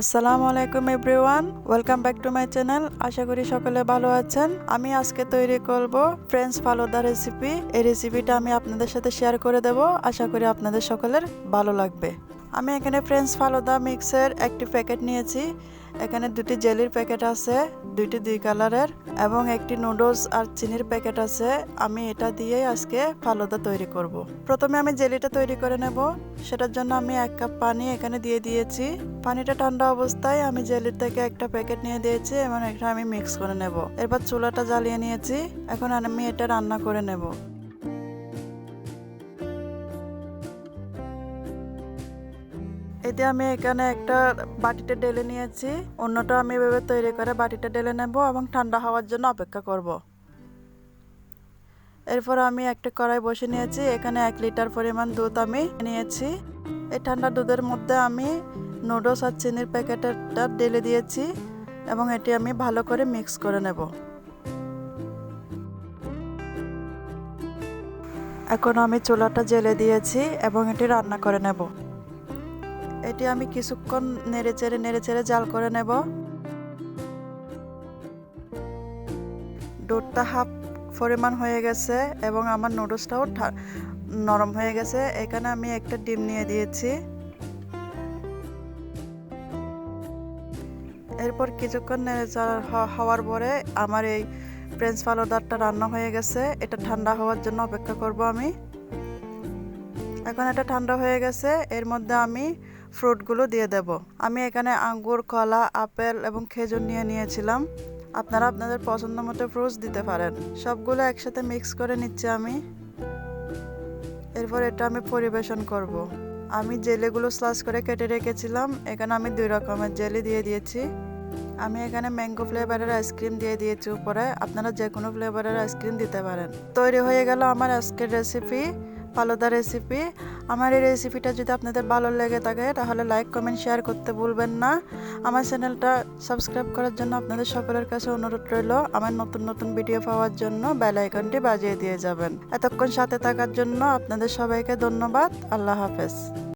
আসসালামু আলাইকুম everyone, welcome back to my channel. আশা করি সকলে ভালো আছেন। আমি আজকে তৈরি করব ফ্রেঞ্চ ফালোদা রেসিপি এই রেসিপিটা আমি আপনাদের সাথে শেয়ার করে দেব। আশা করি আপনাদের সকলের ভালো লাগবে। আমি এখানে ফ্রেঞ্চ ফালুদা মিক্সের একটি প্যাকেট নিয়েছি। এখানে দুটি জেলির প্যাকেট আছে, দুইটি দুই কালারের, এবং একটি নুডলস আর চিনির প্যাকেট আছে। আমি এটা দিয়ে আজকে ফালুদা তৈরি করব। প্রথমে আমি জেলিটা তৈরি করে নেব। সেটার জন্য আমি এক কাপ পানি এখানে দিয়ে দিয়েছি। পানিটা ঠান্ডা অবস্থায় আমি জেলির থেকে একটা প্যাকেট নিয়ে দিয়েছি এবং এটা আমি মিক্স করে নেব। এরপর চুলাটা জ্বালিয়ে নিয়েছি। এখন আমি এটা রান্না করে নেব। এতে আমি এখানে একটা বাটিতে ঢেলে নিয়েছি। অন্যটা আমি এভাবে তৈরি করে বাটিতে ঢেলে নেব এবং ঠান্ডা হওয়ার জন্য অপেক্ষা করব। এরপর আমি একটা কড়াই বসে নিয়েছি। এখানে এক লিটার পরিমাণ দুধ আমি নিয়েছি। এই ঠান্ডা দুধের মধ্যে আমি নুডলস আর চিনির প্যাকেটটা ঢেলে দিয়েছি এবং এটি আমি ভালো করে মিক্স করে নেব। এখন আমি চুলাটা জেলে দিয়েছি এবং এটি রান্না করে নেব। এটি আমি কিছুক্ষণ নেড়ে চেড়ে নেড়ে চেড়ে জাল করে নেব। দুধটা হাফ পরিমাণ হয়ে গেছে এবং আমার নুডলসটাও নরম হয়ে গেছে। এখানে আমি একটা ডিম নিয়ে দিয়েছি। এরপর কিছুক্ষণ নেড়ে হওয়ার পরে আমার এই ফ্রেঞ্চ ফালোদারটা রান্না হয়ে গেছে। এটা ঠান্ডা হওয়ার জন্য অপেক্ষা করব আমি। এখন এটা ঠান্ডা হয়ে গেছে। এর মধ্যে আমি ফ্রুটগুলো দিয়ে দেব। আমি এখানে আঙ্গুর, কলা, আপেল এবং খেজুর নিয়ে নিয়েছিলাম। আপনারা আপনাদের পছন্দ মতো ফ্রুটস দিতে পারেন। সবগুলো একসাথে মিক্স করে নিচ্ছি আমি। এরপর এটা আমি পরিবেশন করব। আমি জেলিগুলো স্লাস করে কেটে রেখেছিলাম। এখানে আমি দুই রকমের জেলি দিয়ে দিয়েছি। আমি এখানে ম্যাঙ্গো ফ্লেভারের আইসক্রিম দিয়ে দিয়েছি উপরে। আপনারা যে কোনো ফ্লেভারের আইসক্রিম দিতে পারেন। তৈরি হয়ে গেল আমার আজকের রেসিপি ফালুদা রেসিপি আমার এই রেসিপিটা যদি আপনাদের ভালো লেগে থাকে, তাহলে লাইক কমেন্ট শেয়ার করতে ভুলবেন না। আমার চ্যানেলটা সাবস্ক্রাইব করার জন্য আপনাদের সকলের কাছে অনুরোধ রইল, আমার নতুন নতুন ভিডিও পাওয়ার জন্য বেল আইকনটি বাজিয়ে দিয়ে যাবেন। এতক্ষণ সাথে থাকার জন্য আপনাদের সবাইকে ধন্যবাদ। আল্লাহ হাফেজ।